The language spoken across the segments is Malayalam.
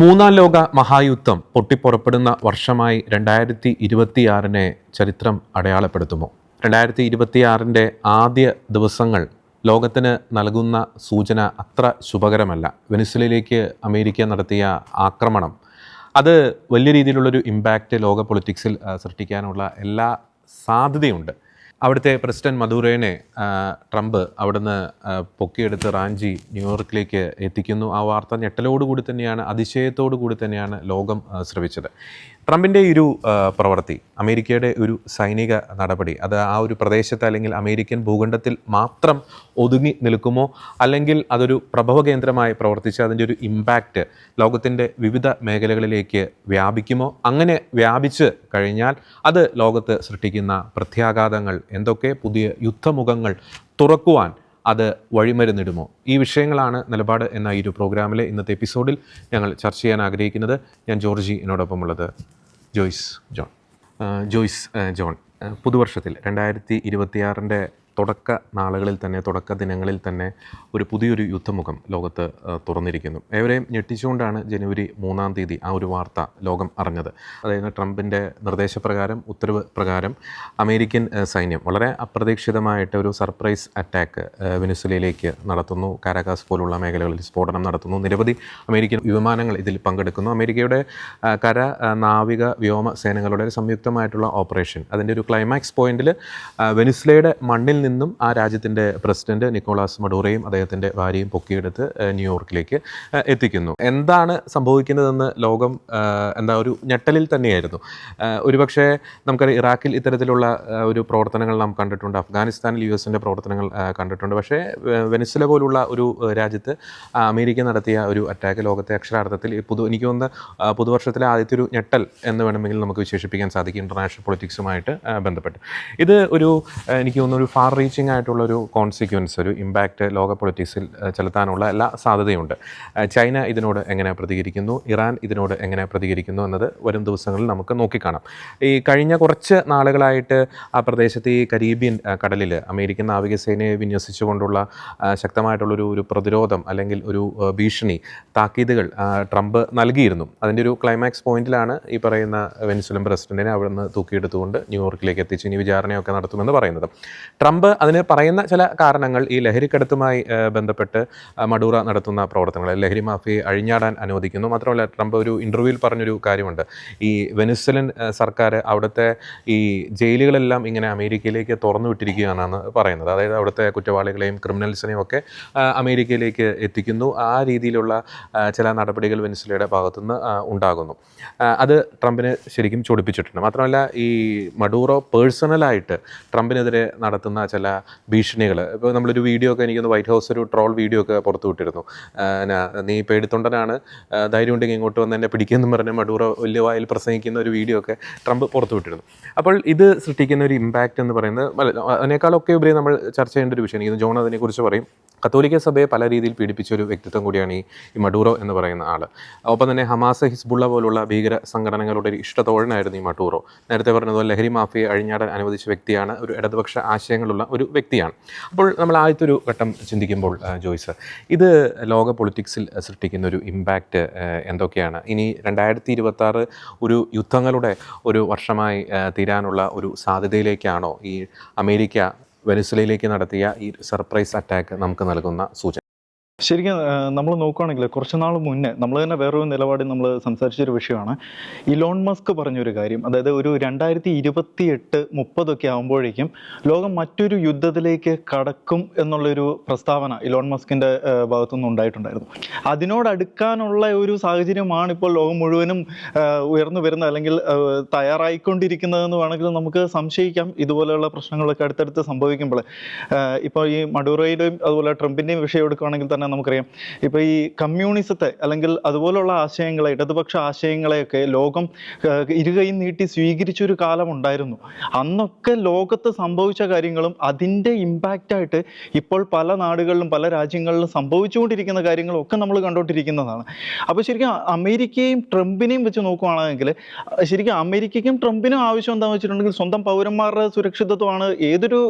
മൂന്നാം ലോക മഹായുദ്ധം പൊട്ടിപ്പുറപ്പെടുന്ന വർഷമായി രണ്ടായിരത്തി ഇരുപത്തിയാറിനെ ചരിത്രം അടയാളപ്പെടുത്തുമോ? രണ്ടായിരത്തി ഇരുപത്തിയാറിന്റെ ആദ്യ ദിവസങ്ങൾ ലോകത്തിന് നൽകുന്ന സൂചന അത്ര ശുഭകരമല്ല. വെനിസ്വലയിലേക്ക് അമേരിക്ക നടത്തിയ ആക്രമണം അത് വലിയ രീതിയിലുള്ളൊരു ഇമ്പാക്റ്റ് ലോക പൊളിറ്റിക്സിൽ സൃഷ്ടിക്കാനുള്ള എല്ലാ സാധ്യതയുണ്ട്. അവിടുത്തെ പ്രസിഡന്റ് മധുരേനെ ട്രംപ് അവിടുന്ന് പൊക്കിയെടുത്ത് റാഞ്ചി ന്യൂയോർക്കിലേക്ക് എത്തിക്കുന്നു. ആ വാർത്ത ഞെട്ടലോടുകൂടി തന്നെയാണ് അതിശയത്തോടു കൂടി തന്നെയാണ് ലോകം ശ്രവിച്ചത്. ട്രംപിന്റെ ഒരു പ്രവൃത്തി അമേരിക്കയുടെ ഒരു സൈനിക നടപടി അത് ആ ഒരു പ്രദേശത്ത് അല്ലെങ്കിൽ അമേരിക്കൻ ഭൂഖണ്ഡത്തിൽ മാത്രം ഒതുങ്ങി നിൽക്കുമോ? അല്ലെങ്കിൽ അതൊരു പ്രഭവ കേന്ദ്രമായി പ്രവർത്തിച്ച് അതിന്റെ ഒരു ഇമ്പാക്റ്റ് ലോകത്തിന്റെ വിവിധ മേഖലകളിലേക്ക് വ്യാപിക്കുമോ? അങ്ങനെ വ്യാപിച്ച് കഴിഞ്ഞാൽ അത് ലോകത്ത് സൃഷ്ടിക്കുന്ന പ്രത്യാഘാതങ്ങൾ എന്തൊക്കെ? പുതിയ യുദ്ധമുഖങ്ങൾ തുറക്കുവാൻ അത് വഴിമരുന്നിടുമോ? ഈ വിഷയങ്ങളാണ് നിലപാട് എന്ന ഈ ഒരു പ്രോഗ്രാമിലെ ഇന്നത്തെ എപ്പിസോഡിൽ ഞങ്ങൾ ചർച്ച ചെയ്യാൻ ആഗ്രഹിക്കുന്നത്. ഞാൻ ജോർജി എന്നോടൊപ്പമുള്ളത് ജോയ്സ് ജോൺ. Joyce John. പുതുവർഷത്തിൽ രണ്ടായിരത്തി ഇരുപത്തിയാറിന്റെ തുടക്ക നാളുകളിൽ തന്നെ തുടക്ക ദിനങ്ങളിൽ തന്നെ ഒരു പുതിയൊരു യുദ്ധമുഖം ലോകത്ത് തുറന്നിരിക്കുന്നു. ഏവരെയും ഞെട്ടിച്ചുകൊണ്ടാണ് ജനുവരി മൂന്നാം തീയതി ആ ഒരു വാർത്ത ലോകം അറിഞ്ഞത്. അതായത് ട്രംപിന്റെ നിർദ്ദേശപ്രകാരം ഉത്തരവ് പ്രകാരം അമേരിക്കൻ സൈന്യം വളരെ അപ്രതീക്ഷിതമായിട്ട് ഒരു സർപ്രൈസ് അറ്റാക്ക് വെനിസുലയിലേക്ക് നടത്തുന്നു. കാരാകാസ് പോലുള്ള മേഖലകളിൽ സ്ഫോടനം നടത്തുന്നു. നിരവധി അമേരിക്കൻ വിമാനങ്ങൾ ഇതിൽ പങ്കെടുക്കുന്നു. അമേരിക്കയുടെ കര നാവിക വ്യോമ സേനകളുടെ സംയുക്തമായിട്ടുള്ള ഓപ്പറേഷൻ അതിന്റെ ഒരു ക്ലൈമാക്സ് പോയിന്റിൽ വെനിസ്ലയുടെ മണ്ണിൽ നിന്നും ആ രാജ്യത്തിന്റെ പ്രസിഡന്റ് നിക്കോളാസ് മഡൂറയും അദ്ദേഹത്തിന്റെ ഭാര്യയും പൊക്കിയെടുത്ത് ന്യൂയോർക്കിലേക്ക് എത്തിക്കുന്നു. എന്താണ് സംഭവിക്കുന്നതെന്ന് ലോകം എന്താ ഒരു ഞെട്ടലിൽ തന്നെയായിരുന്നു. ഒരുപക്ഷെ നമുക്കറിയാം ഇറാഖിൽ ഇത്തരത്തിലുള്ള ഒരു പ്രവർത്തനങ്ങൾ നാം കണ്ടിട്ടുണ്ട്. അഫ്ഗാനിസ്ഥാനിൽ യു എസിന്റെ പ്രവർത്തനങ്ങൾ കണ്ടിട്ടുണ്ട്. പക്ഷേ വെനിസ്വല പോലുള്ള ഒരു രാജ്യത്ത് അമേരിക്ക നടത്തിയ ഒരു അറ്റാക്ക് ലോകത്തെ അക്ഷരാർത്ഥത്തിൽ പുതു എനിക്ക് തോന്നുന്ന പുതുവർഷത്തിലെ ആദ്യത്തെ ഒരു ഞെട്ടൽ എന്ന് വേണമെങ്കിൽ നമുക്ക് വിശേഷിപ്പിക്കാൻ സാധിക്കും. ഇന്റർനാഷണൽ പൊളിറ്റിക്സുമായിട്ട് ബന്ധപ്പെട്ട്. ഇത് ഒരു എനിക്ക് തോന്നുന്നു ഒരു ഫാർ റീച്ചിങ് ആയിട്ടുള്ള ഒരു കോൺസിക്വൻസ് ഒരു ഇമ്പാക്റ്റ് ലോക പൊളിറ്റിക്സിൽ ചെലുത്താനുള്ള എല്ലാ സാധ്യതയുണ്ട്. ചൈന ഇതിനോട് എങ്ങനെ പ്രതികരിക്കുന്നു? ഇറാൻ ഇതിനോട് എങ്ങനെ പ്രതികരിക്കുന്നു എന്നത് വരും ദിവസങ്ങളിൽ നമുക്ക് നോക്കിക്കാണാം. ഈ കഴിഞ്ഞ കുറച്ച് നാളുകളായിട്ട് ആ പ്രദേശത്ത് ഈ കരീബിയൻ കടലിൽ അമേരിക്കൻ നാവികസേനയെ വിന്യസിച്ചുകൊണ്ടുള്ള ശക്തമായിട്ടുള്ള ശക്തമായിട്ടുള്ളൊരു ഒരു പ്രതിരോധം അല്ലെങ്കിൽ ഒരു ഭീഷണി താക്കീതുകൾ ട്രംപ് നൽകിയിരുന്നു. അതിന്റെ ഒരു ക്ലൈമാക്സ് പോയിന്റിലാണ് ഈ പറയുന്ന വെനിസുലൻ പ്രസിഡന്റിനെ അവിടുന്ന് തൂക്കിയെടുത്തുകൊണ്ട് ന്യൂയോർക്കിലേക്ക് എത്തിച്ച് ഇനി വിചാരണയൊക്കെ നടത്തുമെന്ന് പറയുന്നത്. ട്രംപ് അതിന് പറയുന്ന ചില കാരണങ്ങൾ ഈ ലഹരിക്കടത്തുമായി ബന്ധപ്പെട്ട് മഡൂറ നടത്തുന്ന പ്രവർത്തനങ്ങൾ ലഹരി മാഫിയെ അഴിഞ്ഞാടാൻ അനുവദിക്കുന്നു. മാത്രമല്ല ട്രംപ് ഒരു ഇന്റർവ്യൂവിൽ പറഞ്ഞൊരു കാര്യമുണ്ട്. ഈ വെനിസ്വലൻ സർക്കാർ അവിടുത്തെ ഈ ജയിലുകളെല്ലാം ഇങ്ങനെ അമേരിക്കയിലേക്ക് തുറന്നു വിട്ടിരിക്കുകയാണെന്ന് പറയുന്നത്. അതായത് അവിടുത്തെ കുറ്റവാളികളെയും ക്രിമിനൽസിനെയും ഒക്കെ അമേരിക്കയിലേക്ക് എത്തിക്കുന്നു. ആ രീതിയിലുള്ള ചില നടപടികൾ വെനിസ്വലയുടെ ഭാഗത്തുനിന്ന് ഉണ്ടാകുന്നു. അത് ട്രംപിനെ ശരിക്കും ചൊടിപ്പിച്ചിട്ടുണ്ട്. മാത്രമല്ല ഈ മഡൂറോ പേഴ്സണലായിട്ട് ട്രംപിനെതിരെ നടത്തുന്ന ചില ഭീഷണികൾ. ഇപ്പോൾ നമ്മളൊരു വീഡിയോ ഒക്കെ എനിക്കൊന്ന് വൈറ്റ് ഹൗസ് ഒരു ട്രോൾ വീഡിയോ ഒക്കെ പുറത്തു വിട്ടിരുന്നു. നീ പേടിത്തൊണ്ടനാണ്. ധൈര്യം ഉണ്ടെങ്കിൽ ഇങ്ങോട്ട് വന്ന് എന്നെ പിടിക്കുമെന്ന് പറഞ്ഞ് മഡൂറോ വലിയ വായിൽ പ്രസംഗിക്കുന്ന ഒരു വീഡിയോ ഒക്കെ ട്രംപ് പുറത്തു വിട്ടിരുന്നു. അപ്പോൾ ഇത് സൃഷ്ടിക്കുന്ന ഒരു ഇമ്പാക്റ്റ് എന്ന് പറയുന്നത് അതിനേക്കാളൊക്കെ ഉപരി നമ്മൾ ചർച്ച ചെയ്യേണ്ട ഒരു വിഷയം എനിക്ക് ജോൺ അതിനെക്കുറിച്ച് പറയും. കത്തോലിക്ക സഭയെ പല രീതിയിൽ പീഡിപ്പിച്ച ഒരു വ്യക്തിത്വം കൂടിയാണ് ഈ മഡൂറോ എന്ന് പറയുന്ന ആൾ ഒപ്പം തന്നെ ഹമാസ് ഹിസ്ബുള്ള പോലുള്ള ഭീകര സംഘടനകളുടെ ഒരു ഇഷ്ടത്തോഴനായിരുന്നു ഈ മഡൂറോ. നേരത്തെ പറഞ്ഞതുപോലെ ലഹരി മാഫിയെ അഴിഞ്ഞാടാൻ അനുവദിച്ച വ്യക്തിയാണ് ഒരു ഇടതുപക്ഷ ആശയങ്ങളുള്ള ഒരു വ്യക്തിയാണ്. അപ്പോൾ നമ്മൾ ആദ്യത്തെ ഒരു ഘട്ടം ചിന്തിക്കുമ്പോൾ ജോയ്സ് ഇത് ലോക പൊളിറ്റിക്സിൽ സൃഷ്ടിക്കുന്ന ഒരു ഇമ്പാക്റ്റ് എന്തൊക്കെയാണ്? ഇനി രണ്ടായിരത്തി ഇരുപത്തി ഒരു യുദ്ധങ്ങളുടെ ഒരു വർഷമായി തീരാനുള്ള ഒരു സാധ്യതയിലേക്കാണോ ഈ അമേരിക്ക വെനിസുലയിലേക്ക് നടത്തിയ ഈ സർപ്രൈസ് അറ്റാക്ക് നമുക്ക് നൽകുന്ന സൂചന. ശരിക്കും നമ്മൾ നോക്കുകയാണെങ്കിൽ കുറച്ച് നാൾ മുന്നേ നമ്മൾ തന്നെ വേറൊരു നിലപാടിൽ നമ്മൾ സംസാരിച്ചൊരു വിഷയമാണ്. ഇലോൺ മസ്ക് പറഞ്ഞൊരു കാര്യം അതായത് ഒരു രണ്ടായിരത്തി ഇരുപത്തി എട്ട് മുപ്പതൊക്കെ ആകുമ്പോഴേക്കും ലോകം മറ്റൊരു യുദ്ധത്തിലേക്ക് കടക്കും എന്നുള്ളൊരു പ്രസ്താവന ഇലോൺ മസ്കിന്റെ ഭാഗത്തുനിന്ന് ഉണ്ടായിട്ടുണ്ടായിരുന്നു. അതിനോടടുക്കാനുള്ള ഒരു സാഹചര്യമാണ് ഇപ്പോൾ ലോകം മുഴുവനും ഉയർന്നു വരുന്നത് അല്ലെങ്കിൽ തയ്യാറായിക്കൊണ്ടിരിക്കുന്നതെന്ന് വേണമെങ്കിൽ നമുക്ക് സംശയിക്കാം. ഇതുപോലെയുള്ള പ്രശ്നങ്ങളൊക്കെ അടുത്തടുത്ത് സംഭവിക്കുമ്പോൾ ഇപ്പോൾ ഈ മഡൂറോയുടെയും അതുപോലെ ട്രംപിന്റെയും വിഷയം എടുക്കുകയാണെങ്കിൽ തന്നെ നമുക്കറിയാം. ഇപ്പോൾ ഈ കമ്മ്യൂണിസത്തെ അല്ലെങ്കിൽ അതുപോലുള്ള ആശയങ്ങളെ ഇടതുപക്ഷ ആശയങ്ങളെയൊക്കെ ലോകം ഇരുകൈ നീട്ടി സ്വീകരിച്ചൊരു കാലം ഉണ്ടായിരുന്നു അന്നൊക്കെ ലോകത്ത് സംഭവിച്ച കാര്യങ്ങളും അതിന്റെ ഇമ്പാക്റ്റായിട്ട് ഇപ്പോൾ പല നാടുകളിലും പല രാജ്യങ്ങളിലും സംഭവിച്ചുകൊണ്ടിരിക്കുന്ന കാര്യങ്ങളും ഒക്കെ നമ്മൾ കണ്ടുകൊണ്ടിരിക്കുന്നതാണ്. അപ്പോൾ ശരിക്കും അമേരിക്കയും ട്രംപിനെയും വെച്ച് നോക്കുകയാണെങ്കിൽ ശരിക്കും അമേരിക്കയ്ക്കും ട്രംപിനും ആവശ്യം എന്താണെന്ന് വെച്ചിട്ടുണ്ടെങ്കിൽ സ്വന്തം പൗരന്മാരുടെ സുരക്ഷിതത്വമാണ് ഏതൊരു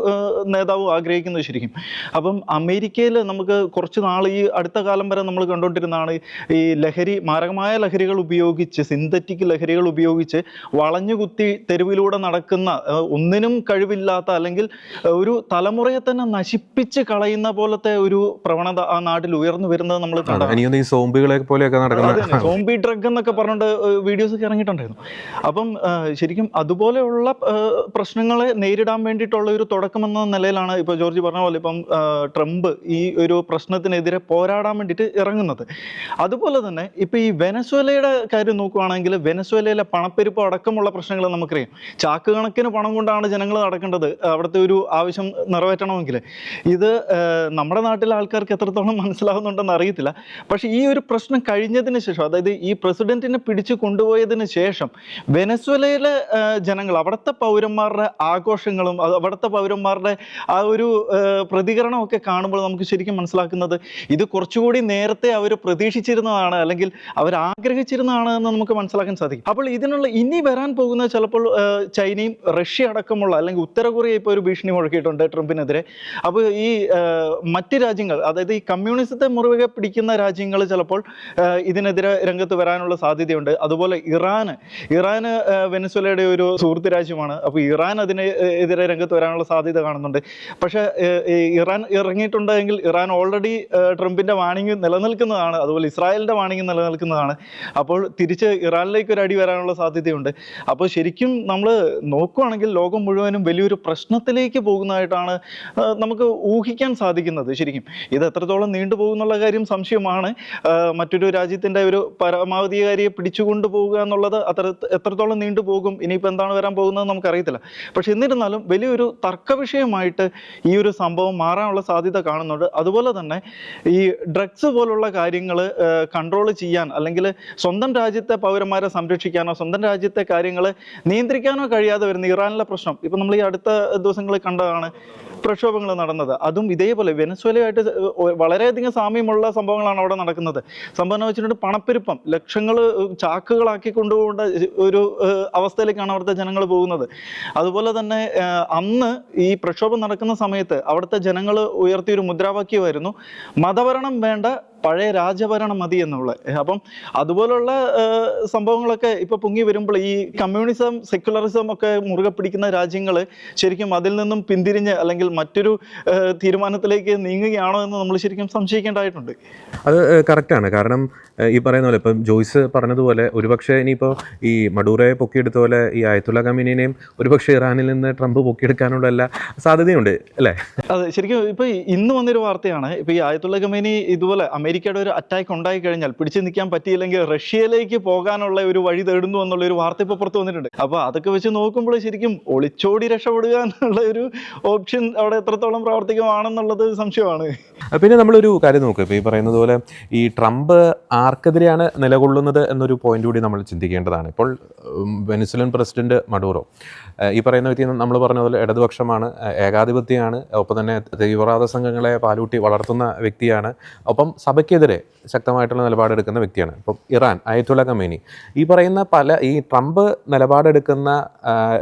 നേതാവും ആഗ്രഹിക്കുന്നത് ശരിക്കും. അപ്പം അമേരിക്കയിൽ നമുക്ക് കുറച്ച് നാൾ ഈ അടുത്ത കാലം വരെ നമ്മൾ കണ്ടുകൊണ്ടിരുന്നതാണ് ഈ ലഹരി മാരകമായ ലഹരികൾ ഉപയോഗിച്ച് സിന്തറ്റിക് ലഹരികൾ ഉപയോഗിച്ച് വളഞ്ഞുകുത്തി തെരുവിലൂടെ നടക്കുന്ന ഒന്നിനും കഴിവില്ലാത്ത അല്ലെങ്കിൽ ഒരു തലമുറയെ തന്നെ നശിപ്പിച്ച് കളയുന്ന പോലത്തെ ഒരു പ്രവണത ആ നാട്ടിൽ ഉയർന്നു വരുന്നത് നമ്മൾ സോംബികളെ പോലെയൊക്കെ നടക്കുന്നത് സോംബി ഡ്രഗ് എന്നൊക്കെ പറഞ്ഞിട്ട് വീഡിയോസ് ഒക്കെ ഇറങ്ങിയിട്ടുണ്ടായിരുന്നു. അപ്പം ശരിക്കും അതുപോലെയുള്ള പ്രശ്നങ്ങളെ നേരിടാൻ വേണ്ടിയിട്ടുള്ള ഒരു തുടക്കം എന്ന നിലയിലാണ് ഇപ്പോൾ ജോർജ് പറഞ്ഞ പോലെ ഇപ്പം ട്രംപ് ഈ ഒരു പ്രശ്നത്തിനെതിരെ പോരാടാൻ വേണ്ടിയിട്ട് ഇറങ്ങുന്നത്. അതുപോലെ തന്നെ ഇപ്പൊ ഈ വെനസ്വേലയുടെ കാര്യം നോക്കുകയാണെങ്കിൽ വെനസ്വേലയിലെ പണപ്പെരുപ്പ് അടക്കമുള്ള പ്രശ്നങ്ങൾ നമുക്കറിയാം. ചാക്ക് കണക്കിന് പണം കൊണ്ടാണ് ജനങ്ങൾ നടക്കേണ്ടത്. അവിടുത്തെ ഒരു ആവശ്യം നിറവേറ്റണമെങ്കിൽ. ഇത് നമ്മുടെ നാട്ടിലെ ആൾക്കാർക്ക് എത്രത്തോളം മനസ്സിലാകുന്നുണ്ടെന്ന് അറിയത്തില്ല. പക്ഷേ ഈ ഒരു പ്രശ്നം കഴിഞ്ഞതിന് ശേഷം അതായത് ഈ പ്രസിഡന്റിനെ പിടിച്ചു കൊണ്ടുപോയതിന് ശേഷം വെനസ്വേലയിലെ ജനങ്ങൾ അവിടുത്തെ പൗരന്മാരുടെ ആഘോഷങ്ങളും അവിടുത്തെ പൗരന്മാരുടെ ആ ഒരു പ്രതികരണമൊക്കെ കാണുമ്പോൾ നമുക്ക് ശരിക്കും മനസ്സിലാക്കുന്നത് ഇത് കുറച്ചുകൂടി നേരത്തെ അവർ പ്രതീക്ഷിച്ചിരുന്നതാണ് അല്ലെങ്കിൽ അവർ ആഗ്രഹിച്ചിരുന്നതാണ് എന്ന് നമുക്ക് മനസ്സിലാക്കാൻ സാധിക്കും. അപ്പോൾ ഇതിനുള്ള ഇനി വരാൻ പോകുന്ന ചിലപ്പോൾ ചൈനയും റഷ്യ അടക്കമുള്ള അല്ലെങ്കിൽ ഉത്തര കൊറിയ ഇപ്പോൾ ഒരു ഭീഷണി മുഴക്കിയിട്ടുണ്ട് ട്രംപിനെതിരെ. അപ്പോൾ ഈ മറ്റ് രാജ്യങ്ങൾ അതായത് ഈ കമ്മ്യൂണിസത്തെ മുറിവുകെ പിടിക്കുന്ന രാജ്യങ്ങൾ ചിലപ്പോൾ ഇതിനെതിരെ രംഗത്ത് വരാനുള്ള സാധ്യതയുണ്ട്. അതുപോലെ ഇറാന് ഇറാന് വെനസ്വലയുടെ ഒരു സുഹൃത്ത് രാജ്യമാണ്. അപ്പോൾ ഇറാൻ അതിന് എതിരെ രംഗത്ത് വരാനുള്ള സാധ്യത കാണുന്നുണ്ട്. പക്ഷേ ഇറാൻ ഇറങ്ങിയിട്ടുണ്ടെങ്കിൽ ഇറാൻ ഓൾറെഡി ട്രംപിന്റെ വാണിംഗ് നിലനിൽക്കുന്നതാണ് അതുപോലെ ഇസ്രായേലിന്റെ വാണിംഗ് നിലനിൽക്കുന്നതാണ്. അപ്പോൾ തിരിച്ച് ഇറാനിലേക്ക് ഒരു അടി വരാനുള്ള സാധ്യതയുണ്ട്. അപ്പോൾ ശരിക്കും നമ്മൾ നോക്കുവാണെങ്കിൽ ലോകം മുഴുവനും വലിയൊരു പ്രശ്നത്തിലേക്ക് പോകുന്നതായിട്ടാണ് നമുക്ക് ഊഹിക്കാൻ സാധിക്കുന്നത് ശരിക്കും. ഇത് എത്രത്തോളം നീണ്ടുപോകുന്നുള്ള കാര്യം സംശയമാണ്. മറ്റൊരു രാജ്യത്തിന്റെ ഒരു പരമാവധികാരിയെ പിടിച്ചുകൊണ്ട് പോവുക എന്നുള്ളത് അത്ര എത്രത്തോളം നീണ്ടുപോകും ഇനിയിപ്പോൾ എന്താണ് വരാൻ പോകുന്നത് നമുക്കറിയത്തില്ല. പക്ഷെ എന്നിരുന്നാലും വലിയൊരു തർക്ക വിഷയമായിട്ട് ഈ ഒരു സംഭവം മാറാനുള്ള സാധ്യത കാണുന്നുണ്ട്. അതുപോലെ തന്നെ ഈ ഡ്രഗ്സ് പോലുള്ള കാര്യങ്ങൾ കൺട്രോൾ ചെയ്യാൻ അല്ലെങ്കിൽ സ്വന്തം രാജ്യത്തെ പൗരന്മാരെ സംരക്ഷിക്കാനോ സ്വന്തം രാജ്യത്തെ കാര്യങ്ങൾ നിയന്ത്രിക്കാനോ കഴിയാതെ വരുന്ന ഇറാനിലെ പ്രശ്നം. ഇപ്പം നമ്മൾ ഈ അടുത്ത ദിവസങ്ങളിൽ കണ്ടതാണ് പ്രക്ഷോഭങ്ങൾ നടന്നത്. അതും ഇതേപോലെ വെനസ്വലയായിട്ട് വളരെയധികം സാമ്യമുള്ള സംഭവങ്ങളാണ് അവിടെ നടക്കുന്നത്. സംഭവം എന്ന് വെച്ചിട്ടുണ്ടെങ്കിൽ പണപ്പെരുപ്പം ലക്ഷങ്ങൾ ചാക്കുകളാക്കി കൊണ്ടുപോകേണ്ട ഒരു അവസ്ഥയിലേക്കാണ് അവിടുത്തെ ജനങ്ങൾ പോകുന്നത്. അതുപോലെ തന്നെ അന്ന് ഈ പ്രക്ഷോഭം നടക്കുന്ന സമയത്ത് അവിടുത്തെ ജനങ്ങൾ ഉയർത്തിയൊരു മുദ്രാവാക്യമായിരുന്നു മതഭരണം വേണ്ട പഴയ രാജഭരണം മതി എന്നുള്ള. അപ്പം അതുപോലുള്ള സംഭവങ്ങളൊക്കെ ഇപ്പൊ പൊങ്ങി വരുമ്പോൾ ഈ കമ്മ്യൂണിസം സെക്യുലറിസം ഒക്കെ മുറുകെ പിടിക്കുന്ന രാജ്യങ്ങൾ ശരിക്കും അതിൽ നിന്നും പിന്തിരിഞ്ഞ് അല്ലെങ്കിൽ മറ്റൊരു തീരുമാനത്തിലേക്ക് നീങ്ങുകയാണോ എന്ന് നമ്മൾ ശരിക്കും സംശയിക്കേണ്ടതായിട്ടുണ്ട്. അത് കറക്റ്റാണ് കാരണം ഈ പറയുന്ന പോലെ ഇപ്പം ജോയ്സ് പറഞ്ഞതുപോലെ ഒരുപക്ഷെ ഇനിയിപ്പോൾ ഈ മഡൂറയെ പൊക്കിയെടുത്ത പോലെ ഈ ആയത്തുള്ള കമ്പനിനെയും ഒരുപക്ഷെ ഇറാനിൽ നിന്ന് ട്രംപ് പൊക്കിയെടുക്കാനുള്ള എല്ലാ സാധ്യതയുണ്ട് അല്ലേ? അതെ ശരിക്കും ഇപ്പൊ ഇന്ന് വന്നൊരു വാർത്തയാണ്. ഇപ്പൊ ഈ ആയത്തുള്ള കമ്പനി ഇതുപോലെ അമേരിക്കയുടെ ഒരു അറ്റാക്ക് ഉണ്ടായി കഴിഞ്ഞാൽ പിടിച്ചു നിൽക്കാൻ പറ്റിയില്ലെങ്കിൽ റഷ്യയിലേക്ക് പോകാനുള്ള ഒരു വഴി തേടുന്നു എന്നുള്ള ഒരു വാർത്ത ഇപ്പോൾ പുറത്തു വന്നിട്ടുണ്ട്. അപ്പോൾ അതൊക്കെ വെച്ച് നോക്കുമ്പോൾ ശരിക്കും ഒളിച്ചോടി രക്ഷപ്പെടുക എന്നുള്ള ഒരു ഓപ്ഷൻ അവിടെ എത്രത്തോളം പ്രാവർത്തികമാണെന്നുള്ളത് സംശയമാണ്. പിന്നെ നമ്മളൊരു കാര്യം നോക്കുക ഇപ്പോൾ ഈ പറയുന്നത് പോലെ ഈ ട്രംപ് ആർക്കെതിരെയാണ് നിലകൊള്ളുന്നത് എന്നൊരു പോയിന്റ് കൂടി നമ്മൾ ചിന്തിക്കേണ്ടതാണ്. ഇപ്പോൾ വെനിസുലൻ പ്രസിഡന്റ് മഡൂറോ ഈ പറയുന്ന വ്യക്തി നമ്മൾ പറഞ്ഞ പോലെ ഇടതുപക്ഷമാണ് ഏകാധിപത്യമാണ് ഒപ്പം തന്നെ തീവ്രവാദ സംഘങ്ങളെ പാലൂട്ടി വളർത്തുന്ന വ്യക്തിയാണ് ഒപ്പം സഭയ്ക്കെതിരെ ശക്തമായിട്ടുള്ള നിലപാടെടുക്കുന്ന വ്യക്തിയാണ് ഇപ്പം ഇറാൻ അയത്തുള്ള കമേനി ഈ പറയുന്ന പല ഈ ട്രംപ് നിലപാടെടുക്കുന്ന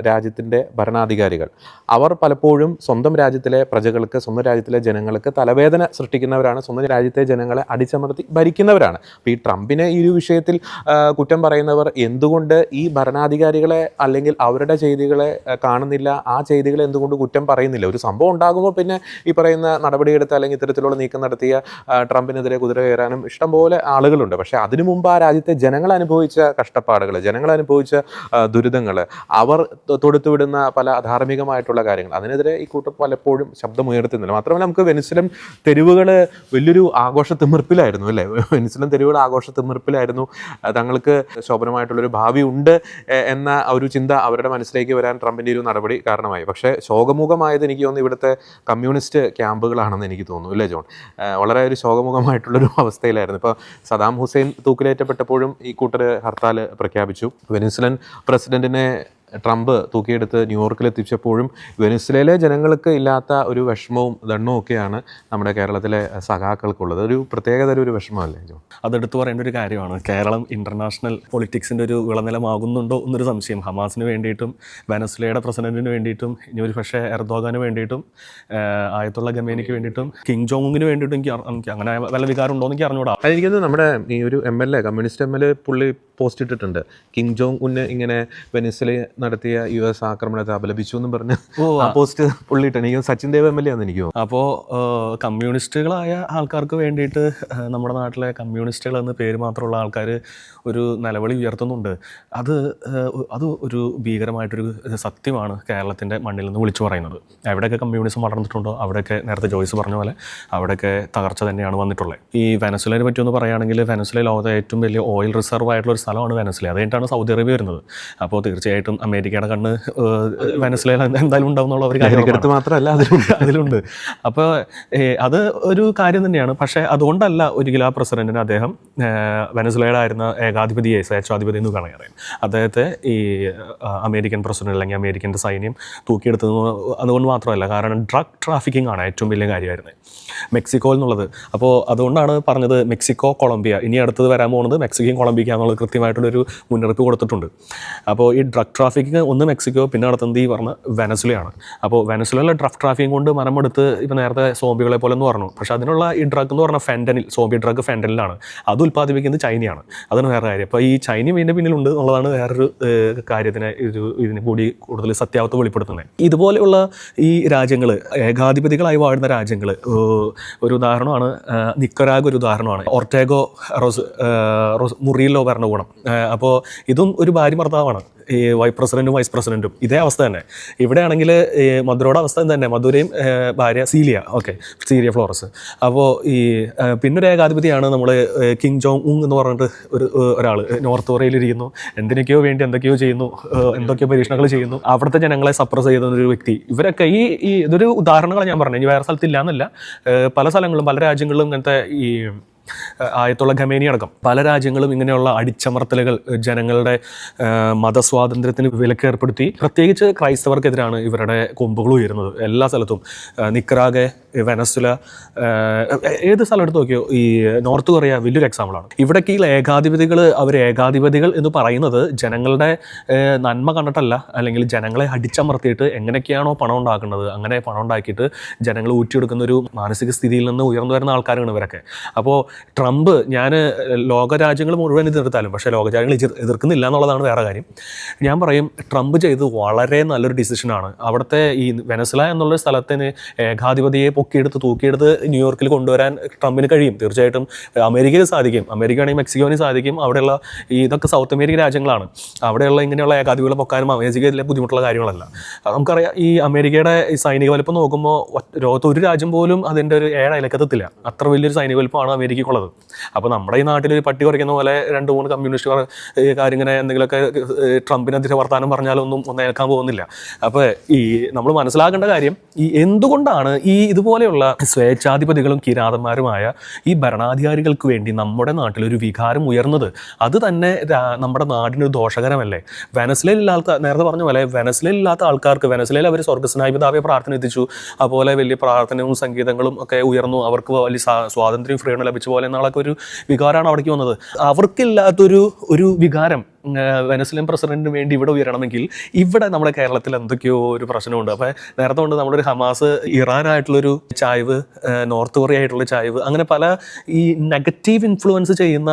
രാജ്യത്തിന്റെ ഭരണാധികാരികൾ അവർ പലപ്പോഴും സ്വന്തം രാജ്യത്തിലെ പ്രജകൾക്ക് സ്വന്തം രാജ്യത്തിലെ ജനങ്ങൾക്ക് തലവേദന സൃഷ്ടിക്കുന്നവരാണ് സ്വന്തം രാജ്യത്തെ ജനങ്ങളെ അടിച്ചമർത്തി ഭരിക്കുന്നവരാണ്. അപ്പോൾ ഈ ട്രംപിനെ ഈ ഒരു വിഷയത്തിൽ കുറ്റം പറയുന്നവർ എന്തുകൊണ്ട് ഈ ഭരണാധികാരികളെ അല്ലെങ്കിൽ അവരുടെ ചെയ്തികളെ ആ, കാണുന്നില്ല. ആ ചെയ്തികളെ എന്തുകൊണ്ട് കുറ്റം പറയുന്നില്ല? ഒരു സംഭവം ഉണ്ടാകുമ്പോൾ പിന്നെ ഈ പറയുന്ന നടപടിയെടുത്ത് അല്ലെങ്കിൽ ഇത്തരത്തിലുള്ള നീക്കം നടത്തിയ ട്രംപിനെതിരെ കുതിര കയറാനും ഇഷ്ടംപോലെ ആളുകളുണ്ട്. പക്ഷേ അതിനു മുമ്പ് ആ രാജ്യത്തെ ജനങ്ങൾ അനുഭവിച്ച കഷ്ടപ്പാടുകൾ ജനങ്ങൾ അനുഭവിച്ച ദുരിതങ്ങൾ അവർ തൊടുത്തുവിടുന്ന പല അധാർമികമായിട്ടുള്ള കാര്യങ്ങൾ അതിനെതിരെ ഈ കൂട്ടം പലപ്പോഴും ശബ്ദമുയർത്തുന്നില്ല. മാത്രമല്ല നമുക്ക് വെനിസ്വലൻ തെരുവുകൾ വലിയൊരു ആഘോഷ തിമിർപ്പിലായിരുന്നു അല്ലേ? വെനിസ്വലൻ തെരുവുകൾ ആഘോഷ തിമിർപ്പിലായിരുന്നു തങ്ങൾക്ക് ശോഭനമായിട്ടുള്ളൊരു ഭാവി ഉണ്ട് എന്ന ഒരു ചിന്ത അവരുടെ മനസ്സിലേക്ക് വരാൻ ട്രംപിന്റെ ഒരു നടപടി കാരണമായി. പക്ഷേ ശോകമുഖമായത് എനിക്ക് തോന്നുന്നു ഇവിടുത്തെ കമ്മ്യൂണിസ്റ്റ് ക്യാമ്പുകളാണെന്ന് എനിക്ക് തോന്നുന്നു അല്ലേ ജോൺ? വളരെ ഒരു ശോകമുഖമായിട്ടുള്ളൊരു അവസ്ഥയിലായിരുന്നു. ഇപ്പോൾ സദാം ഹുസൈൻ തൂക്കിലേറ്റപ്പെട്ടപ്പോഴും ഈ കൂട്ടർ ഹർത്താൽ പ്രഖ്യാപിച്ചു. വെനിസ്ലൻ പ്രസിഡന്റിനെ ട്രംപ് തൂക്കിയെടുത്ത് ന്യൂയോർക്കിൽ എത്തിച്ചപ്പോഴും വെനിസ്വലയിലെ ജനങ്ങൾക്ക് ഇല്ലാത്ത ഒരു വിഷമവും ദണ്ണവും ഒക്കെയാണ് നമ്മുടെ കേരളത്തിലെ സഖാക്കൾക്കുള്ളത്. ഒരു പ്രത്യേകതര ഒരു വിഷമമല്ലേ ജോ? അതെടുത്ത് പറയേണ്ട ഒരു കാര്യമാണ്. കേരളം ഇന്റർനാഷണൽ പൊളിറ്റിക്സിന്റെ ഒരു വിളനിലമാകുന്നുണ്ടോ എന്നൊരു സംശയം. ഹമാസിന് വേണ്ടിയിട്ടും വെനസ്ലയുടെ പ്രസിഡന്റിന് വേണ്ടിയിട്ടും ഇനി ഒരു പക്ഷേ എർദോഗാന് വേണ്ടിയിട്ടും ആയത്തുള്ള ഗമേനിക്ക് വേണ്ടിയിട്ടും കിങ് ജോങ്ങിന് വേണ്ടിയിട്ടും എനിക്ക് അങ്ങനെ വല്ല വികാരം ഉണ്ടോ എന്ന് എനിക്ക് അറിഞ്ഞൂടാ. എനിക്കത് നമ്മുടെ ഈ ഒരു M L A communist M L A പുള്ളി പോസ്റ്റ് ഇട്ടിട്ടുണ്ട്. കിങ് ജോങ് ഉന്ന് ഇങ്ങനെ വെനിസ്വല നടത്തിയ യു എസ് ആക്രമണത്തെ അപലപിച്ചു എന്നും പറഞ്ഞ് ആ. പോസ്റ്റ് പുള്ളിയിട്ടാണ് എനിക്ക് Sachin Dev M L A ആണെന്ന് എനിക്ക് അപ്പോൾ കമ്മ്യൂണിസ്റ്റുകളായ ആൾക്കാർക്ക് വേണ്ടിയിട്ട് നമ്മുടെ നാട്ടിലെ കമ്മ്യൂണിസ്റ്റുകൾ എന്ന പേര് മാത്രമുള്ള ആൾക്കാർ ഒരു നിലവിളി ഉയർത്തുന്നുണ്ട്. അത് അത് ഒരു ഭീകരമായിട്ടൊരു സത്യമാണ് കേരളത്തിന്റെ മണ്ണിൽ നിന്ന് വിളിച്ചു പറയുന്നത്. എവിടെയൊക്കെ കമ്മ്യൂണിസം വളർന്നിട്ടുണ്ടോ? അവിടെയൊക്കെ നേരത്തെ ജോയ്സ് പറഞ്ഞ പോലെ അവിടെയൊക്കെ തകർച്ച തന്നെയാണ് വന്നിട്ടുള്ളത്. ഈ വെനസുലേനെ പറ്റി ഒന്ന് പറയുകയാണെങ്കിൽ വെനസ്വല ലോകത്തെ ഏറ്റവും വലിയ ഓയിൽ റിസർവ് ആയിട്ടുള്ള ഒരു സ്ഥലമാണ് വെനസുല അത് കഴിഞ്ഞിട്ടാണ് സൗദി അറേബ്യ വരുന്നത്. അപ്പോൾ തീർച്ചയായിട്ടും അമേരിക്കയുടെ കണ്ണ് വെനസുലയിൽ എന്തായാലും ഉണ്ടാവും എന്നുള്ള ഒരു കാര്യം. മാത്രമല്ല അതിലുണ്ട്. അതിലുണ്ട്. അപ്പോൾ അത് ഒരു കാര്യം തന്നെയാണ്. പക്ഷേ അതുകൊണ്ടല്ല ഒരിക്കലും ആ പ്രസിഡന്റിന് അദ്ദേഹം ഏഹ്, വെനസ്വലയുടെ ആയിരുന്ന ഏകാധിപതിയെ സ്വേച്ഛാധിപതി എന്ന് വേണമെങ്കിൽ അറിയാം. അദ്ദേഹത്തെ ഈ അമേരിക്കൻ പ്രസിഡന്റ് അല്ലെങ്കിൽ അമേരിക്കന്റെ സൈന്യം തൂക്കിയെടുത്തത് അതുകൊണ്ട് മാത്രമല്ല കാരണം ഡ്രഗ് ട്രാഫിക്കിംഗ് ആണ് ഏറ്റവും വലിയ കാര്യമായിരുന്നത് മെക്സിക്കോ എന്നുള്ളത്. അപ്പോൾ അതുകൊണ്ടാണ് പറഞ്ഞത് മെക്സിക്കോ കൊളംബിയ. ഇനി അടുത്തത് വരാൻ പോകുന്നത് മെക്സിക്കോയും കൊളംബിയ എന്നുള്ളത് കൃത്യമായിട്ടുള്ളൊരു മുന്നറിയിപ്പ് കൊടുത്തിട്ടുണ്ട്. അപ്പോൾ ഈ ഡ്രഗ് ട്രാഫിക്കിംഗ് ഒന്ന് മെക്സിക്കോ പിന്നെ നടത്തുന്നത് ഈ പറഞ്ഞ വെനസുലയാണ് അപ്പോൾ വെനസുലയിലെ ഡ്രഗ് ട്രാഫിക്കിംഗ് കൊണ്ട് മരമെടുത്ത് ഇപ്പോൾ നേരത്തെ സോംബികളെ പോലെ എന്ന് പറഞ്ഞു. പക്ഷേ അതിനുള്ള ഈ ഡ്രഗ് എന്ന് പറഞ്ഞാൽ ഫെൻഡനിൽ സോംബി ഡ്രഗ് ഫെൻഡനിലാണ് അത് ഉൽപ്പാദിപ്പിക്കുന്നത് ചൈനയാണ്. അതാണ് വേറെ കാര്യം. അപ്പോൾ ഈ ചൈന ഇതിന്റെ പിന്നിലുണ്ട് എന്നുള്ളതാണ് വേറൊരു കാര്യത്തിന് ഒരു ഇതിന് കൂടി കൂടുതൽ സത്യാവത്ത് വെളിപ്പെടുത്തുന്നത്. ഇതുപോലെയുള്ള ഈ രാജ്യങ്ങൾ ഏകാധിപതികളായി വാഴുന്ന രാജ്യങ്ങൾ ഒരു ഉദാഹരണമാണ് നിക്കരാഗ് ഒരു ഉദാഹരണമാണ്. ഒർട്ടേഗോ റോസ് മുറിയിലോ ഭരണകൂടം. അപ്പോൾ ഇതും ഒരു ഭാര്യ ഭർത്താവാണ്. ഈ വൈസ് പ്രസിഡന്റും വൈസ് പ്രസിഡന്റും. ഇതേ അവസ്ഥ തന്നെ. ഇവിടെയാണെങ്കിൽ മധുരയുടെ അവസ്ഥ തന്നെ മധുരയും ഭാര്യ സീലിയ. Okay cilia Flores. അപ്പോൾ ഈ പിന്നൊരു ഏകാധിപതിയാണ് നമ്മൾ കിങ് ജോങ് ഉങ് എന്ന് പറഞ്ഞിട്ട് ഒരു ഒരാൾ നോർത്ത് കൊറിയയിൽ ഇരിക്കുന്നു. എന്തിനൊക്കെയോ വേണ്ടി എന്തൊക്കെയോ ചെയ്യുന്നു. എന്തൊക്കെയോ പരീക്ഷണങ്ങൾ ചെയ്യുന്നു. അവിടുത്തെ ജനങ്ങളെ സപ്രസ് ചെയ്യുന്ന ഒരു വ്യക്തി. ഇവരൊക്കെ ഈ ഇതൊരു ഉദാഹരണങ്ങളാണ് ഞാൻ പറഞ്ഞു ഇനി വേറെ സ്ഥലത്തില്ല എന്നല്ല പല സ്ഥലങ്ങളിലും പല രാജ്യങ്ങളിലും ഇങ്ങനത്തെ ഈ ആയത്തുള്ള ഖമേനി അടക്കം പല രാജ്യങ്ങളും ഇങ്ങനെയുള്ള അടിച്ചമർത്തലുകൾ ജനങ്ങളുടെ മതസ്വാതന്ത്ര്യത്തിന് വിലക്കേർപ്പെടുത്തി പ്രത്യേകിച്ച് ക്രൈസ്തവർക്കെതിരാണ് ഇവരുടെ കൊമ്പുകൾ ഉയരുന്നത്. എല്ലാ സ്ഥലത്തും നിക്രാഗെ വെനസുല ഏത് സ്ഥലം എടുത്ത് നോക്കിയോ ഈ നോർത്ത് കൊറിയ വലിയൊരു എക്സാമ്പിളാണ് ഇവിടേക്ക് ഈ ഏകാധിപതികൾ അവർ ഏകാധിപതികൾ എന്ന് പറയുന്നത് ജനങ്ങളുടെ നന്മ കണ്ടിട്ടല്ല അല്ലെങ്കിൽ ജനങ്ങളെ അടിച്ചമർത്തിയിട്ട് എങ്ങനെയൊക്കെയാണോ പണം ഉണ്ടാക്കുന്നത് അങ്ങനെ പണം ഉണ്ടാക്കിയിട്ട് ജനങ്ങൾ ഊറ്റിയെടുക്കുന്ന ഒരു മാനസിക സ്ഥിതിയിൽ നിന്ന് ഉയർന്നു വരുന്ന ആൾക്കാരാണ് ഇവരൊക്കെ. അപ്പോൾ ട്രംപ് ഞാൻ ലോകരാജ്യങ്ങൾ മുഴുവൻ എതിർത്താലും പക്ഷേ ലോകരാജ്യങ്ങൾ എതിർ- എതിർക്കുന്നില്ല എന്നുള്ളതാണ് വേറെ കാര്യം. ഞാൻ പറയും ട്രംപ് ചെയ്തത് വളരെ നല്ലൊരു ഡിസിഷനാണ് അവിടുത്തെ ഈ വെനസ്ല എന്നുള്ള സ്ഥലത്തിന് ഏകാധിപതിയെ പൊക്കിയെടുത്ത് തൂക്കിയെടുത്ത് ന്യൂയോർക്കിൽ കൊണ്ടുവരാൻ ട്രംപിന് കഴിയും. തീർച്ചയായിട്ടും അമേരിക്കയിൽ സാധിക്കും. അമേരിക്ക ആണെങ്കിൽ മെക്സിക്കോന് സാധിക്കും. അവിടെയുള്ള ഇതൊക്കെ സൗത്ത് അമേരിക്കൻ രാജ്യങ്ങളാണ്. അവിടെയുള്ള ഇങ്ങനെയുള്ള ഏകാധിപതികളെ പൊക്കാനും അമേരിക്കയിലെ ബുദ്ധിമുട്ടുള്ള കാര്യങ്ങളല്ല. നമുക്കറിയാം ഈ അമേരിക്കയുടെ ഈ സൈനിക വലിപ്പം നോക്കുമ്പോൾ ലോകത്ത് ഒരു രാജ്യം പോലും അതിന്റെ ഒരു ഏഴ് അയലക്കത്തെത്തില്ല അത്ര വലിയൊരു സൈനിക വലിപ്പമാണ് അമേരിക്കയ്ക്കുള്ളത് അപ്പോൾ നമ്മുടെ ഈ നാട്ടിൽ പട്ടി കുറയ്ക്കുന്ന പോലെ രണ്ട് മൂന്ന് കമ്മ്യൂണിസ്റ്റുകാർ ഈ കാര്യം ഇങ്ങനെ എന്തെങ്കിലുമൊക്കെ ട്രംപിനെതിരെ വർത്തമാനം പറഞ്ഞാലൊന്നും ഒന്നും ഏൽക്കാൻ പോകുന്നില്ല. അപ്പോൾ ഈ നമ്മൾ മനസ്സിലാക്കേണ്ട കാര്യം ഈ എന്തുകൊണ്ടാണ് ഈ ഇതുപോലെയുള്ള സ്വേച്ഛാധിപതികളും കിരാതന്മാരുമായ ഈ ഭരണാധികാരികൾക്ക് വേണ്ടി നമ്മുടെ നാട്ടിൽ ഒരു വികാരം ഉയർന്നത്? അത് തന്നെ നമ്മുടെ നാടിനൊരു ദോഷകരമല്ലേ? വെനസ്ലയിലില്ലാത്ത നേരത്തെ പറഞ്ഞ പോലെ വെനസ്ലയിലില്ലാത്ത ആൾക്കാർക്ക് വെനസ്ലയിൽ അവർ സ്വർഗസ്നായ പിതാവെ പ്രാർത്ഥന എത്തിച്ചു അതുപോലെ വലിയ പ്രാർത്ഥനയും സംഗീതങ്ങളും ഒക്കെ ഉയർന്നു. അവർക്ക് വലിയ സ്വാതന്ത്ര്യം ഫ്രീഡം ലഭിച്ച. പോലെ എന്നാളൊക്കെ ഒരു വികാരമാണ് അവിടേക്ക് വന്നത്. അവർക്കില്ലാത്തൊരു ഒരു വികാരം ഏഹ്, പ്രസിഡന്റിന് വേണ്ടി ഇവിടെ ഉയരണമെങ്കിൽ ഇവിടെ നമ്മുടെ കേരളത്തിൽ എന്തൊക്കെയോ ഒരു പ്രശ്നമുണ്ട്. അപ്പൊ നേരത്തെ കൊണ്ട് നമ്മുടെ ഒരു ഹമാസ് ഇറാനായിട്ടുള്ളൊരു ചായ്വ് നോർത്ത് കൊറിയ ആയിട്ടുള്ള ചായ്വ് അങ്ങനെ പല ഈ നെഗറ്റീവ് ഇൻഫ്ലുവൻസ് ചെയ്യുന്ന